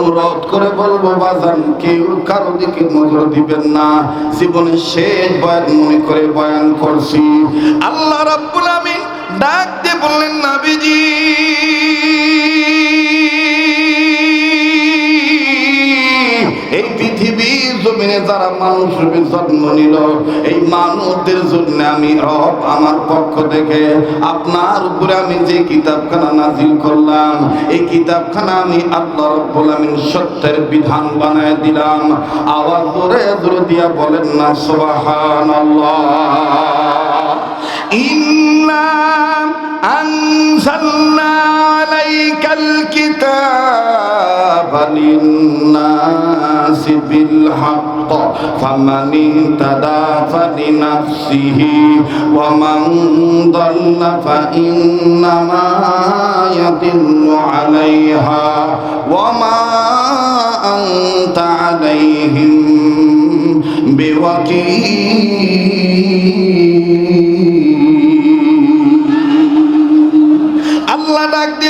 অনুরোধ করে বলব, বাজান, কেউ কারও দিকে নজর দিবেন না। জীবনের শেষ বয়ান মনে করে বয়ান করছি। আল্লাহ রাব্বুল আমিন ডাক দিয়ে বললেন, নাবিজি জমিনে যারা মানুষ রূপে জন্ম নিল, এই মানুষদের জন্য আমি রব আমার পক্ষ থেকে আপনার উপরে আমি যে কিতাবখানা নাজিল করলাম, এই কিতাবখানা আমি আল্লাহ রব্বুল আমিন সত্যের বিধান বানায় দিলাম। আওয়াজ ধরে ধরে দিয়া বলেন না, সুবহানাল্লাহ। ইন্না أنزلنا عليك الكتاب للناس بالحق فمن اهتدى فلنفسه ومن ضل فإنما يضل عليها وما أنت عليهم بوكيل.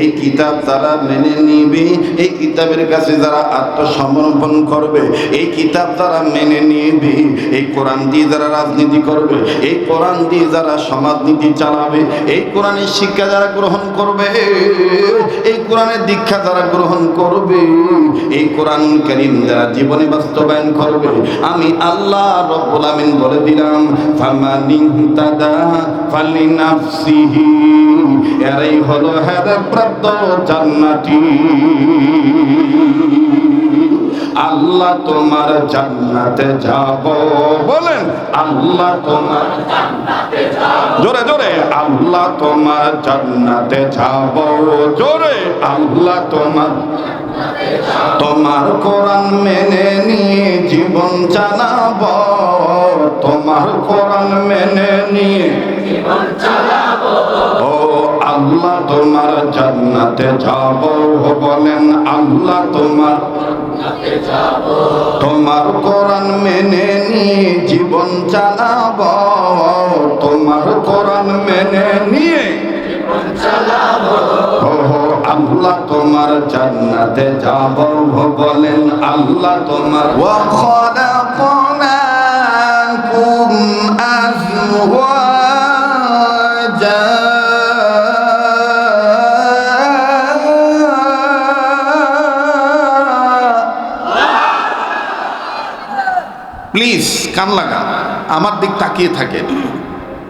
এই কিতাব তারা মেনে নিবে। এই কিতাবের কাছে যারা আত্মসমর্পণ করবে, এই কিতাব তারা মেনে নিবে। এই কোরআন দিয়ে যারা রাজনীতি করবে, এই কোরআন দিয়ে যারা সমাজনীতি চালাবে, এই কোরআনের শিক্ষা যারা গ্রহণ করবে, এই কোরআনের দীক্ষা যারা গ্রহণ করবে, এই কোরআন করিম যারা জীবনে বাস্তবায়ন করবে, আমি আল্লাহ রব্বুল আমিন বলে দিলাম ফামানিন তাদা ফালিনাফসিহি এরাই হলো হেদাপ্রাপ্ত জান্নাতি। আল্লাহ তোমার জান্নাতে যাব। বলেন, আল্লাহ তোমার জোরে জোরে, আল্লাহ তোমার জান্নাতে যাব। জোরে, আল্লাহ তোমার তোমার কোরআন মেনে নিয়ে জীবন চালাব। তোমার কোরআন মেনে নিয়ে ও আল্লাহ তোমার জান্নাতে যাব বলেন আল্লাহ তোমার। তোমার কোরআন মেনে নিয়ে জীবন চালাব। তোমার কোরআন মেনে নিয়ে আল্লাহ তোমার জান্নাতে যাব বলেন আল্লাহ তোমার। ওয়া খলাকনাকুম কান লাগান, আমার দিক তাকিয়ে থাকেন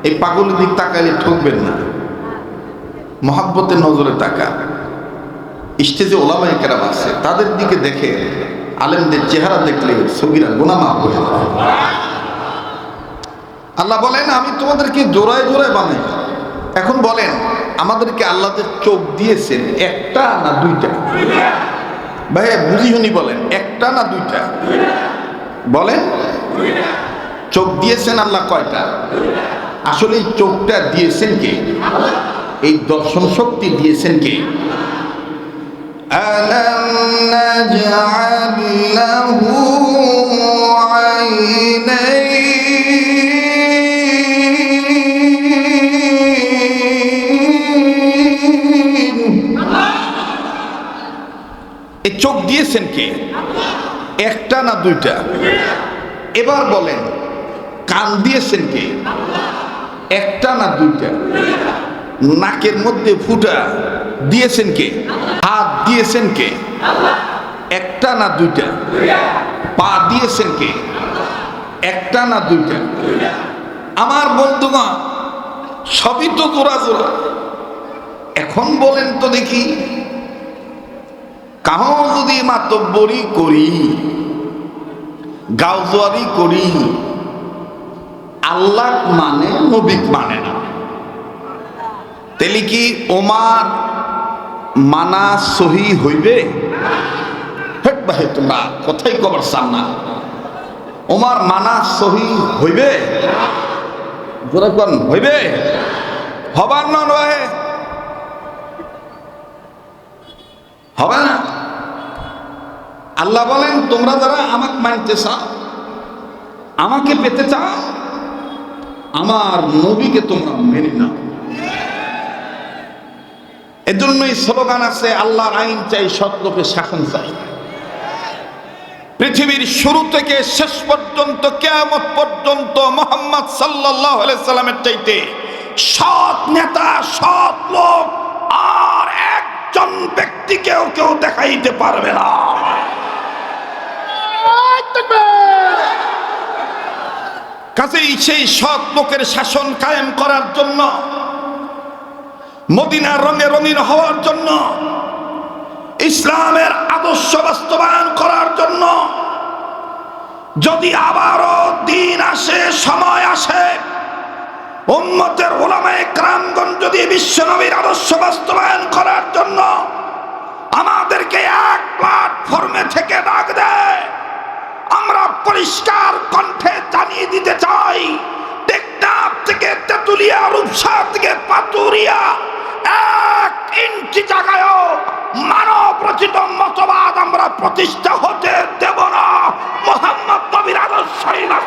এই পাগলের দিক তাকালে ঠকবেন না। মহাব্বতের নজরে তাকা স্টেজে ওলামাই কেরাম আছে, তাদের দিকে দেখে আলেমদের চেহারা দেখলে ছবিরা গুনামাপ হয়ে আল্লাহ বলেন, আমি তোমাদেরকে জোড়ায় জোড়ায় বানাই। এখন বলেন, আমাদেরকে আল্লাহদের চোখ দিয়েছেন, একটা না দুইটা? ভাইয়া বুঝি শুনি বলেন, একটা না দুইটা? বলেন চোখ দিয়েছেন আল্লাহ কয়টা? আসলে এই চোখটা দিয়েছেন কে? এই দর্শন শক্তি দিয়েছেন কে? এই চোখ দিয়েছেন কে? একটা না দুইটা? এবার বলেন, কান দিয়েছেন কে? একটা না দুইটা? নাকের মধ্যে ফুটা দিয়েছেন কে? হাত দিয়েছেন কে? একটা না দুইটা? পা দিয়েছেন কে? একটা না দুইটা? আমার বন্ধুগণ সবই তো জোড়া জোড়া। এখন বলেন তো দেখি, কাহ যদি মাতব্বরি করি গাউজুয়ারি করি। আল্লাহ মানে নবিক মানে না। তেলি কি ওমার মানা সহি হইবে? হেট বাহে, তোমরা কথাই কবার সামনা ওমার মানা সহি হইবে? হইবে? হবার বাহে হবে না? আল্লাহ বলেন, তোমরা যারা আমাকে মানতে চাও, আমাকে পেতে চাও, আমার নবীকে তোমরা মেনে নাও। এজন্যই স্লোগান আছে, আল্লাহর আইন চাই লোকের শাসন চাই। পৃথিবীর শুরু থেকে শেষ পর্যন্ত, কেয়ামত পর্যন্ত মোহাম্মদ সাল্লাহ সাল্লামের চাইতে সৎ নেতা, সৎ লোক, আর একজন ব্যক্তিকেও কেউ দেখাইতে পারবে না। কাজেই সেই সৎ লোকের শাসন কায়েম করার জন্য, মদিনার রঙে রঙিন হওয়ার জন্য, ইসলামের আদর্শ বাস্তবায়ন করার জন্য, যদি আবারও দিন আসে, সময় আসে, উম্মতের ওলামায়ে ক্রামগঞ্জ যদি বিশ্বনবীর আদর্শ বাস্তবায়ন করার জন্য আমাদেরকে এক প্ল্যাটফর্মে থেকে ডাক দেয়। আমরা পরিষ্কার কণ্ঠে জানিয়ে দিতে চাই, টেকনাফ থেকে তেতুলিয়া, রূপসা থেকে পাতুরিয়া, এক ইঞ্চি জায়গায় মানব রচিত মতবাদ আমরা প্রতিষ্ঠা হতে দেব না। মোহাম্মদ নবীর আদর্শই বাস্তবায়ন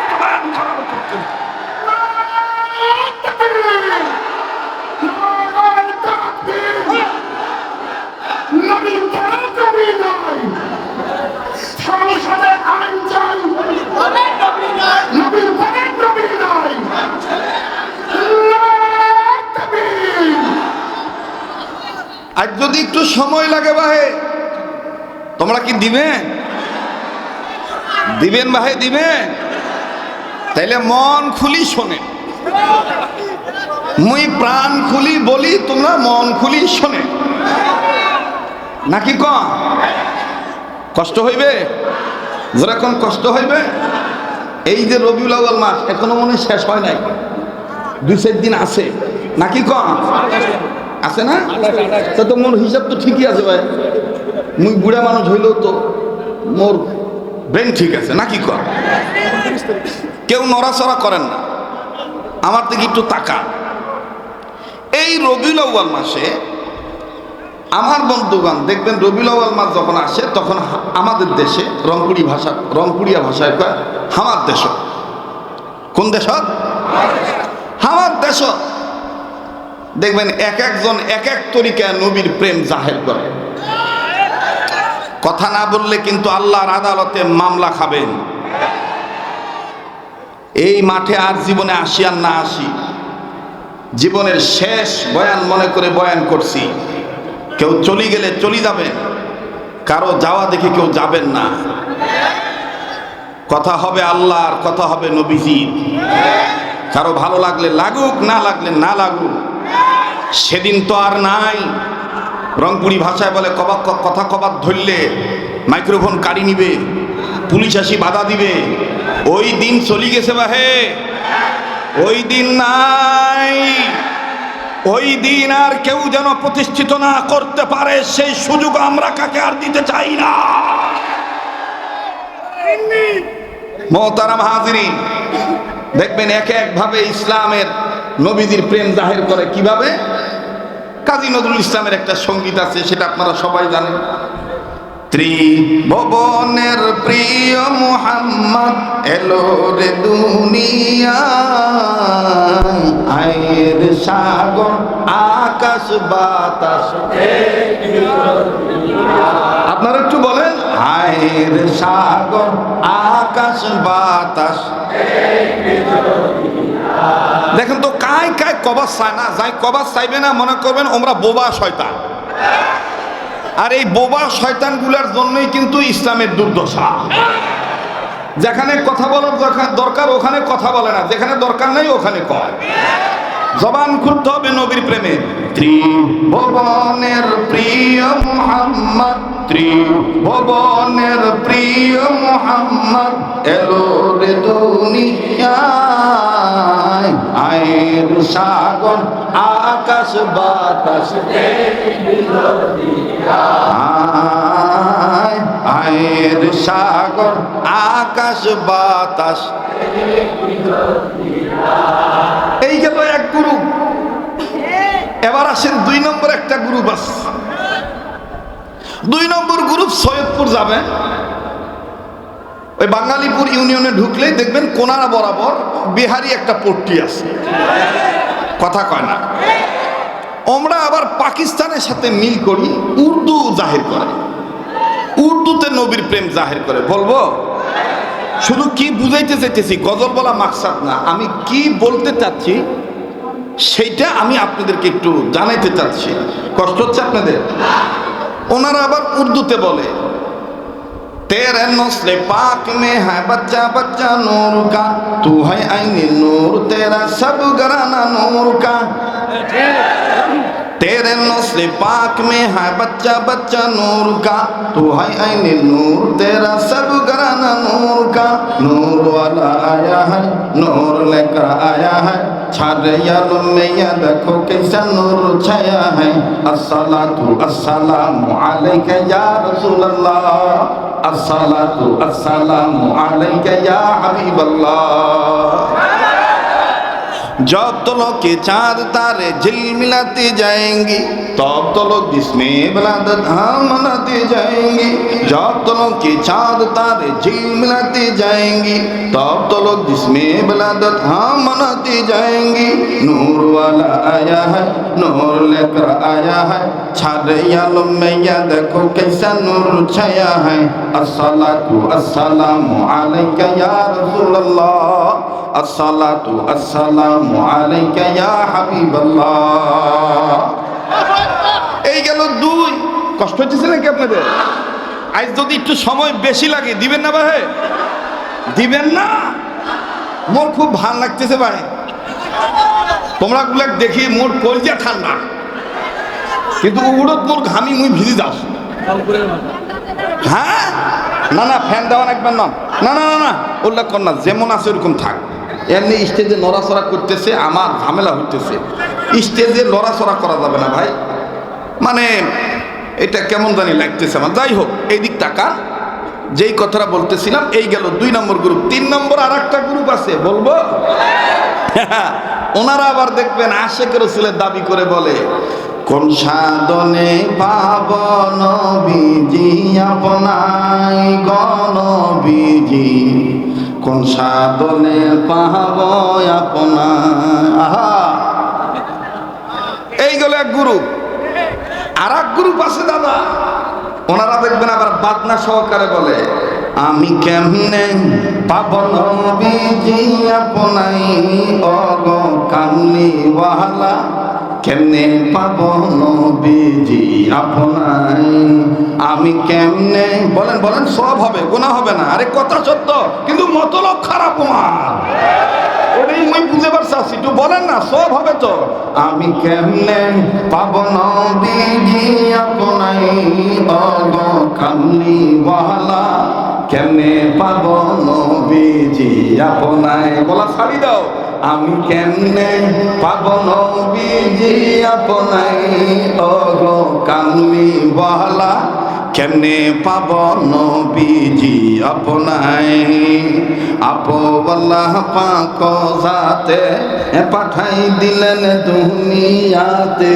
আর যদি একটু সময় লাগে ভাই তোমরা কি দিবে? দিবেন ভাই দিবে? তাইলে মন খুলি শোনে মুই প্রাণ খুলি বলি, তোমরা মন খুলি শোনে নাকি কষ্ট হইবে? যেরকম কষ্ট হইবে এই যে রবিউল আউয়াল মাস, এখনও মনে শেষ হয় নাই। দুই চার দিন আছে। নাকি ক আছে না? তা তো মোর হিসাব তো ঠিকই আছে ভাই। মুই বুড়া মানুষ হইলেও তো মোর ব্রেন ঠিক আছে। নাকি কর কেউ নড়াচড়া করেন না। আমার দিকে একটু তাকা এই রবিউল আউয়াল মাসে আমার বন্ধুগণ, দেখবেন রবিউল আউয়াল মাস যখন আসে, তখন আমাদের দেশে রংপুরি ভাষা, রংপুরিয়া ভাষায় কয়, হামার দেশ কোন দেশ হামার দেশ দেখবেন এক একজন এক এক তরিকা নবীর প্রেম জাহের করে। কথা না বললে কিন্তু আল্লাহর আদালতে মামলা খাবেন। এই মাঠে আর জীবনে আসি আর না আসি, জীবনের শেষ বয়ান মনে করে বয়ান করছি। কেউ চলে গেলে চলে যাবে, কারও যাওয়া দেখে কেউ যাবেন না। কথা হবে আল্লাহর, কথা হবে নবীজির। কারও ভালো লাগলে লাগুক, না লাগলে না লাগুক। সেদিন তো আর নাই। রংপুরি ভাষায় বলে কবা কথা কবাদ ধরলে মাইক্রোফোন কাড়ি নিবে, পুলিশ আসি বাধা দিবে। ওই দিন চলি গেছে বাহে। ওই দিন নাই। ওই দিন আর কেউ যেন প্রতিষ্ঠিত না করতে পারে, সেই সুযোগ আমরা কাকে আর দিতে চাই না। মহতারাম দেখবেন এক এক ভাবে ইসলামের নবীদের প্রেম জাহের করে। কীভাবে? কাজী নজরুল ইসলামের একটা সংগীত আছে, সেটা আপনারা সবাই জানেন। ত্রিভুবনের প্রিয় মুহাম্মদ এলো রে দুনিয়া। আয়ের সাগর, আকাশ, বাতাস। আপনারা একটু বলেন, আয়ের সাগর, আকাশ, বাতাস। দেখেন তো, কায় কায় কবাস চায় না, যাই কবাস চাইবে না, মনে করবেন ওমরা বোবা শয়তান। আর এই বোবা শয়তানগুলার জন্যই কিন্তু ইসলামের দুর্দশা। যেখানে কথা বলার দরকার- ওখানে কথা বলে না, যেখানে দরকার নাই ওখানে কয়। জবান খুলতে হবে নবীর প্রেমে। ত্রিভুবনের প্রিয় মুহাম্মদ, ত্রিভুবনের প্রিয় মুহাম্মদ এলো রে আয়ের সাগর, আকাশ, বাতাস আয়ের সাগর, আকাশ, বাতাস। এই গেল এক গ্রুপ? এবার আসেন দুই নম্বর একটা গ্রুপ আছে। দুই নম্বর গ্রুপ সৈয়দপুর যাবেন ওই বাঙালিপুর ইউনিয়নে ঢুকলেই দেখবেন কোনারা বরাবর বিহারি একটা পট্টি আছে। কথা কয় না। আমরা আবার পাকিস্তানের সাথে মিল করি, উর্দু জাহির করে। উর্দুতে নবীর প্রেম জাহির করে। বলব? শুধু কি বুঝাইতে চাইতেছি, গজল বলা মাকসাদ না। আমি কি বলতে চাচ্ছি, সেইটা আমি আপনাদেরকে একটু জানাইতে চাচ্ছি। কষ্ট হচ্ছে আপনাদের? ওনারা আবার উর্দুতে বলে, তেরে নসলে পাক মে হ্যাঁ বাচ্চা বাচ্চা নূর কা, তু হয় আইনি নূর, তেরা সব গরানা নূর কা। تیرے نسل پاک میں ہے بچہ بچہ نور کا۔ تو ہے عین نور، تیرا سب گرانا نور کا۔ نور والا آیا ہے، نور لے کر آیا ہے۔ چھارے یالم میں یا دیکھو کیسا نور چھایا ہے۔ السلام السلام علیک یا رسول اللہ۔ السلام السلام علیک یا حبیب اللہ۔ جب تو لوگ کے چار تارے جل ملاتے جائیں گی تب تو لوگ جس میں بلادت ہاں مناتے جائیں گی جب تو لوگ کے چار تارے جل ملاتے جائیں گی تب تو لوگ جس میں بلادت ہاں مناتے جائیں گی نور والا آیا ہے نور لے کر آیا ہے چھاریا لو یا دیکھو کیسا نور چھایا ہے السلام علیکہ یا رسول اللہ আসসালাতু আসসালামু আলাইকা ইয়া হাবিবাল্লাহ। এই গেল দুই। কষ্ট হচ্ছে নাকি আপনাদের? আজ যদি একটু সময় বেশি লাগে, দিবেন না ভাই দিবেন না? মোর খুব ভালো লাগতেছে ভাই তোমরা গুলো দেখি মোর কলজা ঠান্ডা। কিন্তু উড়ত মোর ঘামি মুই ভিজে যাস। হ্যাঁ? না না, ফ্যান দেওয়া একবার না। না না না না উল্লেখ কর না, যেমন আছে ওরকম থাক। এমনি স্টেজে নড়াচড়া করতেছে, আমার ঝামেলা হইতেছে। স্টেজে নড়াচড়া করা যাবে না ভাই। মানে এটা কেমন জানি লাগতেছে আমার। যাই হোক, এই দিক টাকা যেই কথাটা বলতেছিলাম, এই গেল দুই নম্বর গ্রুপ তিন নম্বর আর একটা গ্রুপ আছে, বলব? ওনারা আবার দেখবেন আশেখ রসুলের দাবি করে বলে, কোন সাধনে পাব নবীজি আপনাই গণবীজি? কোন সাধনে পাব আপনার। আহা! এই গেল এক গ্রুপ আর এক গ্রুপ আছে দাদা। ওনারা দেখবেন আবার বাদনা সহকারে বলে, আমি কেমনে পাব নবীজি আপনাই অগ কামলি ওয়ালা কেমনে পাব নবীজি আপনাই? আমি কেমনে বলেন বলেন, সব হবে গোনা হবে না। আরে, কথা সত্য, কিন্তু মতলব খারাপ আমার। মই বুঝতে বলেন না, সব হবে তো। আমি কেমনে পাব বলা ছাড়ি দাও। আমি কেমনে পাব নবীজি আপনাই? অগ কামলি ওয়ালা কেমনে পাব নবীজি আপনাই? আপওয়াল্লাহ পাক জাতে পাঠাই দিলেন দুনিয়াতে।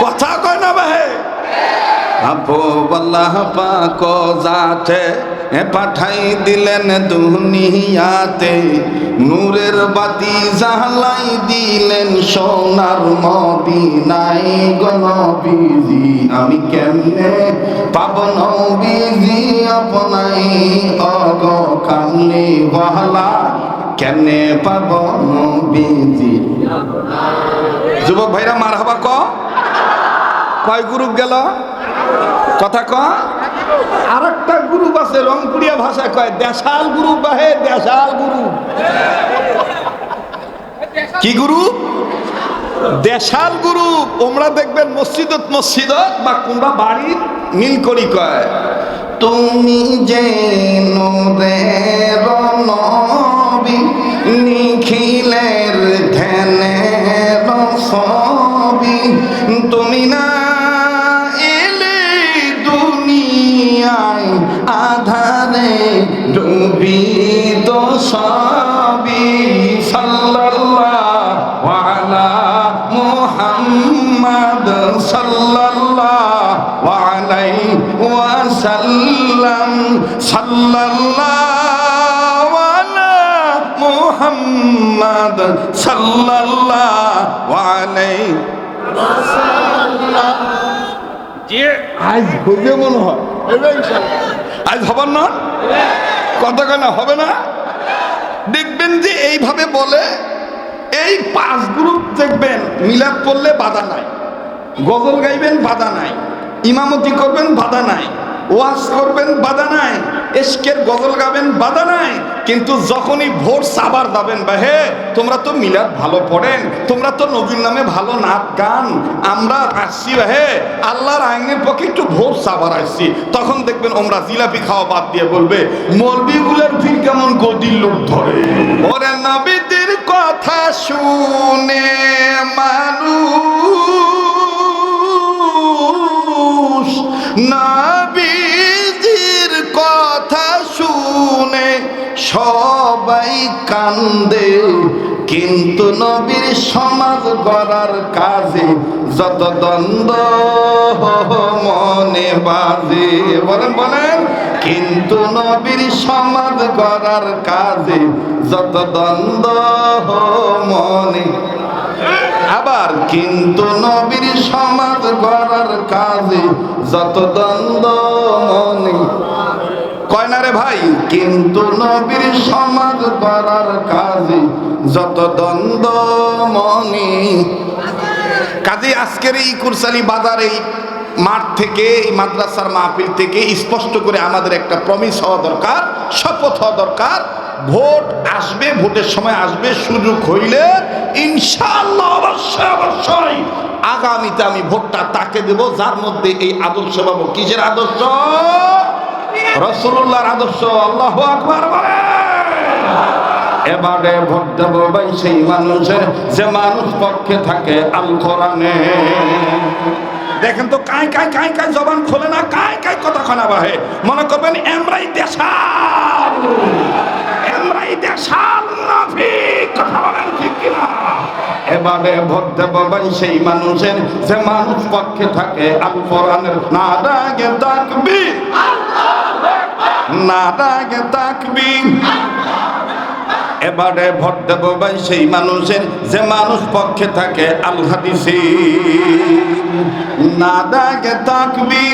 কথা কয় না ভাই? আপওয়াল্লাহ পাক জাতে পাঠাই দিলেন দুনিয়াতে। নূরের বাতি জাহলাই দিলেন সোনার মদিনাই গনবিজি আমি কেমনে পাব নবীজি আপনাই? অগ কামলি বহলা কেমনে পাব নবীজি? যুবক ভাইরা মার হবা কয় গ্রুপ গেল? কথা ক। আর একটা গ্রুপ আছে রংপুরিয়া কয়, দেশাল গ্রুপ দেশাল গ্রুপ। কি গ্রুপ? দেশাল গ্রুপ। দেখবেন মসজিদত মসজিদত বা কোনবা বাড়ির মিল করি কয়। তুমি যে নিখিলের ধ্যানের ছবি তুমি না আধারে ডুবি তো সবই সাল্লাল্লাহু আলা মুহাম্মদ সাল্লাল্লাহু আলাইহি ওয়াসাল্লাম। সাল্লাল্লাহু আলা মুহাম্মাদ সাল্লাল্লাহু আলাইহি আজ হবে মনে হয়। আজ হবার না? কথা কেন হবে না? দেখবেন যে এইভাবে বলে, এই পাঁচ গ্রুপ দেখবেন মিলাপ করলে বাধা নাই। গজল গাইবেন, বাধা নাই। ইমামতি করবেন, বাধা নাই। ওয়াজ করবেন, বাধা নাই। এসকের গজল গাবেন, বাধা নাই। কিন্তু যখনই ভোর সাবার দাবেন বা হে তোমরা তো মিলাদ ভালো পড়েন, তোমরা তো নবীর নামে ভালো নাচ গান। আমরা আসছি বা হে আল্লাহর আইনের পক্ষে একটু ভোর সাবার আসছি। তখন দেখবেন ওমরা জিলাপি খাওয়া বাদ দিয়ে বলবে, মলবিগুলোর ভিড় কেমন গদির লোক ধরে? ওরে নবীদের কথা শুনে মানুষ নবীজির কথা শুনে সবাই কান্দে। কিন্তু নবীর সমাজ গড়ার কাজে যত দ্বন্দ্ব মনে বাজে। বলেন বলেন। কিন্তু নবীর সমাজ গড়ার কাজে যত দ্বন্দ্ব মনে আবার কিন্তু নবীর সমাজ গড়ার কাজে যত দ্বন্দ্ব মনে। কয় না রে ভাই? কিন্তু নবীর সমাজ গড়ার কাজে যত দ্বন্দ্ব মনে। কাজে আজকের এই কুরসালি বাজার মাঠ থেকে, এই মাদ্রাসার মাহফিল থেকে স্পষ্ট করে আমাদের একটা প্রমিস হওয়া দরকার, শপথ হওয়া দরকার। ভোট আসবে, ভোটের সময় আসবে, সুযোগ হইলে অবশ্যই আগামীতে আমি ভোটটা তাকে দেব, যার মধ্যে এই আদর্শ পাবো। কিসের আদর্শ? রসুল্লাহর আদর্শ। আল্লাহ আকবার এবারে ভোট দেবো সেই মানুষের, যে মানুষ পক্ষে থাকে আল কোরআনে। দেখেন তো কাই কাই কাই কাই জবান খোলে না কাই কাই কথা খানা বাহে। মনে করবেন এমরাই দেশাল। এমরাই দেশাল নাফিক কথা বলেন ঠিক কিনা? এবারে ভোট দেবো ভাই সেই মানুষের যে মানুষ পক্ষে থাকে। আল কোরআনের না ডাকে তাকবি না ডাকে তাকবি এবারে ভোট দেব ভাই সেই মানুষের, যে মানুষ পক্ষে থাকে আল হাদিসি না দাগে তাকবি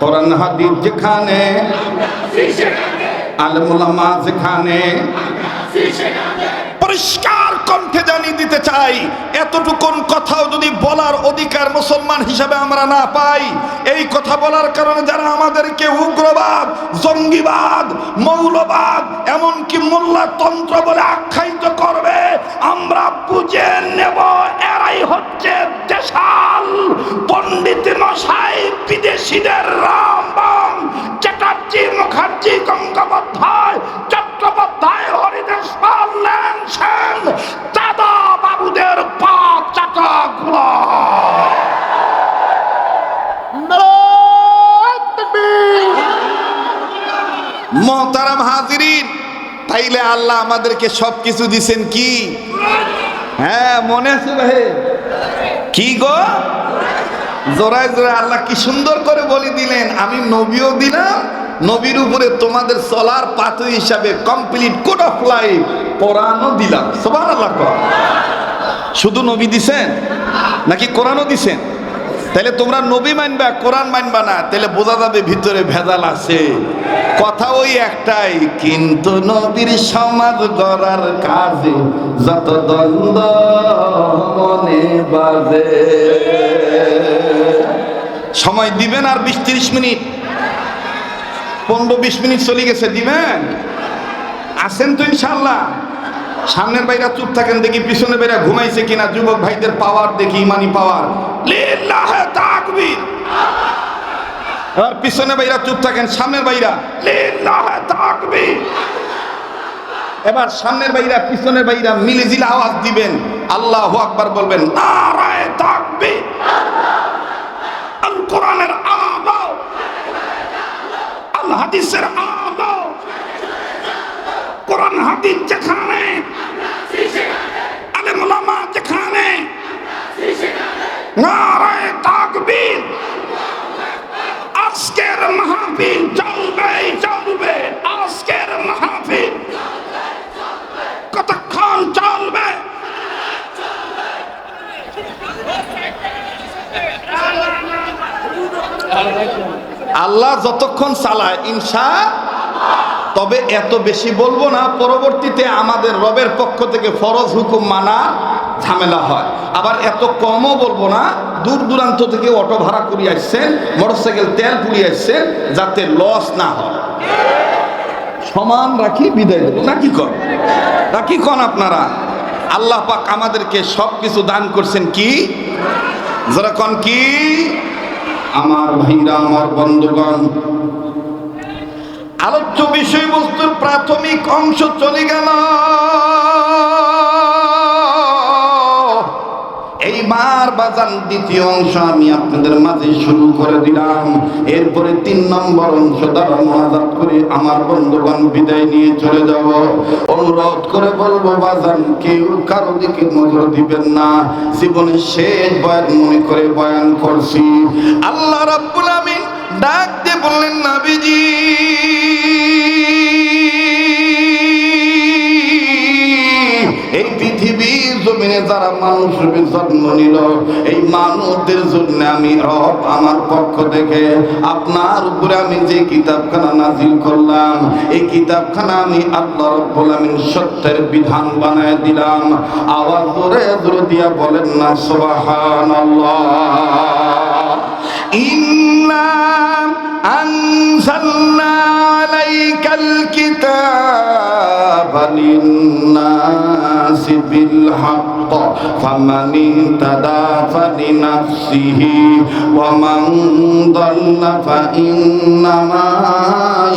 কোরআন, হাদিস যেখানে আলমুলামা যেখানে পরিষ্কার কণ্ঠে জানিয়ে দিতে চাই, এতটুকুন কথাও যদি বলার অধিকার মুসলমান হিসাবে আমরা না পাই, এই কথা বলার কারণে যারা আমাদেরকে উগ্রবাদ, জঙ্গিবাদ, মৌলবাদ, এমনকি মোল্লাতন্ত্র বলে আখ্যায়িত করবে, আমরা বুঝে নেব এরাই হচ্ছে দেশাল, পণ্ডিত মশাই, বিদেশিদের রামবাম চ্যাটার্জি মুখার্জি গঙ্গোপাধ্যায় চট্টোপাধ্যায় হরিদেশ পাল সেন দাদা বাবুদের পা চাটা গুলা। মহতারাম হাজিরিন, তাইলে আল্লাহ আমাদেরকে সব কিছু দিছেন কি? হ্যাঁ মনে আছে ভাই কি গো? জোড়ায় জোড়ায় আল্লাহ কি সুন্দর করে বলে দিলেন, আমি নবীও দিলাম নবীর উপরে তোমাদের চলার পাথর হিসাবে কমপ্লিট কোড অফ লাইফ কোরআনও দিলাম। সবার আল্লাহ শুধু নবী দিছেন? নাকি কোরআনও দিছেন? তাহলে তোমরা নবী মানবা, কোরআন মানবা না, তাহলে বোঝা যাবে ভিতরে ভেজাল আছে। কথা ওই একটাই, কিন্তু নবীর সমাজ গড়ার কাজে যত দ্বন্দ্ব মনে বাজে। সময় দিবেন আর বিশ তিরিশ মিনিট। পনেরো বিশ মিনিট চলে গেছে, দিবেন? আসেন তো ইনশাল্লাহ সামনের বাইরা চুপ থাকেন, দেখি পিছনে বাইরা ঘুমাইছে কিনা, যুবক ভাইদের পাওয়ার দেখি, ইমানি পাওয়ার এবার পিছনে বাইরা চুপ থাকেন, সামনের তাকবীর। এবার সামনের বাইরা পিছনের বাইরা মিলে জিলে আওয়াজ দিবেন, আল্লাহু আকবার বলবেন, নারায়ে তাকবীর আল কোরআনের আলো আল হাদিসের আলো কোরআন হাদিস যেখানে, আলেম ওলামা যেখানে, নারায়ে তাকবীর। মাহফিল চলবে চলবে, আজকের মাহফিল কতক্ষণ চলবে? আল্লাহ যতক্ষণ চালায় ইনসা তবে এত বেশি বলব না, পরবর্তীতে আমাদের রবের পক্ষ থেকে ফরজ হুকুম মানা ঝামেলা হয়। আবার এত কমও বলব না, দূর দূরান্ত থেকে অটো ভাড়া করিয়ে আসছেন, মোটরসাইকেল তেল পুড়িয়ে আসছেন, যাতে লস না হয়। সমান রাখি বিদায় দেবো। নাকি কন? নাকি কন আপনারা? আল্লাহ পাক আমাদেরকে সব কিছু দান করছেন কি? যারা কন কি? আমার ভাইরা আমার বন্ধুগণ আলোচ্য বিষয়বস্তুর প্রাথমিক অংশ চলে গেল। এইবার বাজান দ্বিতীয় অংশ আমি আপনাদের মাঝে শুরু করে দিলাম। এরপরে তিন নম্বর অংশ দ্বারা মহাজাত করে আমার বন্ধুগণ বিদায় নিয়ে চলে যাব। অনুরোধ করে বলব, বাজান, কেউ কারও দিকে নজর দিবেন না। জীবনের শেষ বয়ান মনে করে বয়ান করছি। আল্লাহ রাব্বুল আমিন ডাক দিয়ে বললেন, নাবিজি জমিনে যারা মানুষ জন্ম নিল, এই মানুষদের জন্য আমি রব আমার পক্ষ থেকে আপনার উপরে আমি যে কিতাবখানা নাজিল করলাম, এই কিতাবখানা আমি আল্লাহ রব্বুল আমিন সত্যের বিধান বানায় দিলাম। আওয়াজ ধরে ধরে দিয়া বলেন না, সুবহানাল্লাহ। ইন্না আনজালনা আলাইকাল কিতাব। للناس بالحق فمن اهتدى فلنفسه ومن ضل فإنما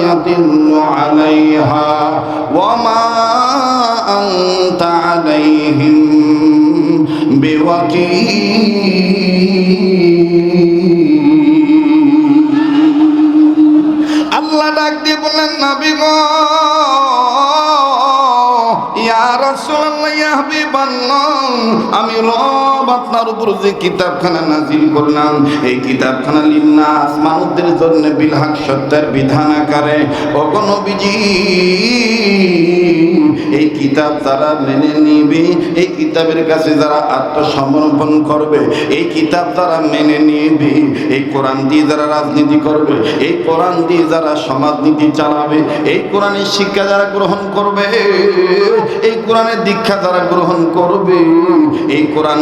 يضل عليها وما أنت عليهم بوكيل আল্লাহ ডাক দিয়ে বললেন নবী গো হাবিবাল্লাহ আমি রব। আপনার উপর যে কিতাবখানা নাজিল করলাম, এই কিতাবখানা লিন্নাস মানুষদের জন্য বিলহাক সত্যের বিধান আকারে। ও নবীজি, এই কিতাব যারা মেনে নিবে, এই কিতাবের কাছে যারা আত্মসমর্পণ করবে, এই কিতাব যারা মেনে নিবে, এই কোরআন দিয়ে যারা রাজনীতি করবে, এই কোরআন দিয়ে যারা সমাজনীতি চালাবে, এই কোরআনের শিক্ষা যারা গ্রহণ করবে, এই কোরআনের দীক্ষা যারা গ্রহণ করবে, এই কোরআন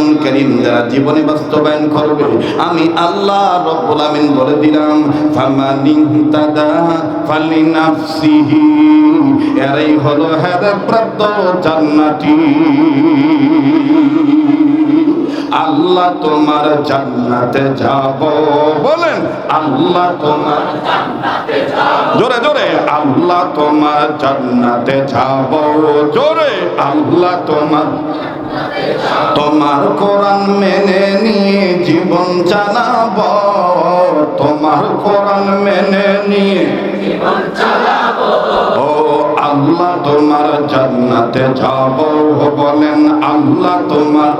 যারা জীবনে বাস্তবায়ন করবে, আমি আল্লাহ রব্বুল আমিন বলে দিলাম ফামানি তাদা ফালিনাফসিহি, এরাই হলো হেদায়েত প্রাপ্ত জান্নাতি। আল্লাহ তোমার জান্নাতে যাব। বলেন। আল্লাহ তোমার জান্নাতে যাব। জোরে জোরে। আল্লাহ তোমার জান্নাতে যাব। জোরে। আল্লাহ তোমার তোমার কোরআন মেনে নিয়ে জীবন চালাব। তোমার কোরআন মেনে নিয়ে জীবন চালাব। ও আল্লাহ তোমার জান্নাতে যাব বলেন আল্লাহ তোমার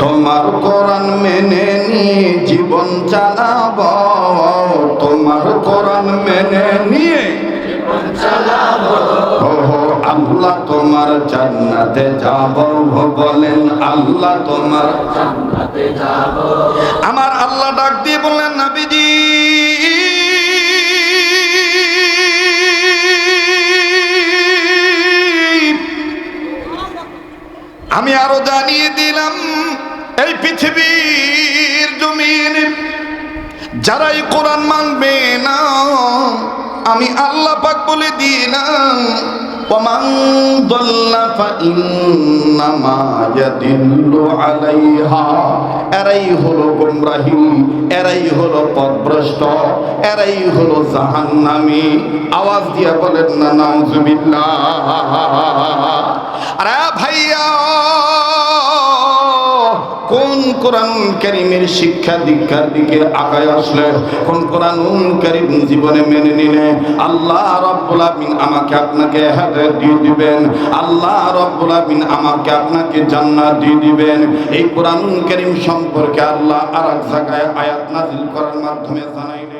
তোমার কোরআন মেনে নিয়ে জীবন চালাব। তোমার কোরআন মেনে নিয়ে আল্লাহ তোমার জান্নাতে যাব বলেন আল্লাহ তোমার আমার আল্লাহ ডাক দিয়ে বললেন নাবিজি আমি আরো জানিয়ে দিলাম এই পৃথিবীর জমিন যারা এই কোরআন মানবে না আমি আল্লাহ পাক বলে দিলাম ومن ضل فإنما يدل عليها এরাই হলো গুমরাহি এরাই হলো পথভ্রষ্ট এরাই হলো জাহান্নামী আওয়াজ দিয়া বলেন না নাউজুবিল্লাহ আরে ভাইয়া কোন কোরআন কারিমের শিক্ষা দীক্ষার দিকে আগায় আসলে কোন কোরআন কারিম জীবনে মেনে নিলে? আল্লাহ রব্বুল আমিন আমাকে আপনাকে হেদায়েত দিয়ে দিবেন। আল্লাহ রব্বুল আমিন আমাকে আপনাকে জান্নাত দিয়ে দিবেন। এই কোরআন কারিম সম্পর্কে আল্লাহ আর এক জায়গায় আয়াত নাজিল করার মাধ্যমে জানাইলেন।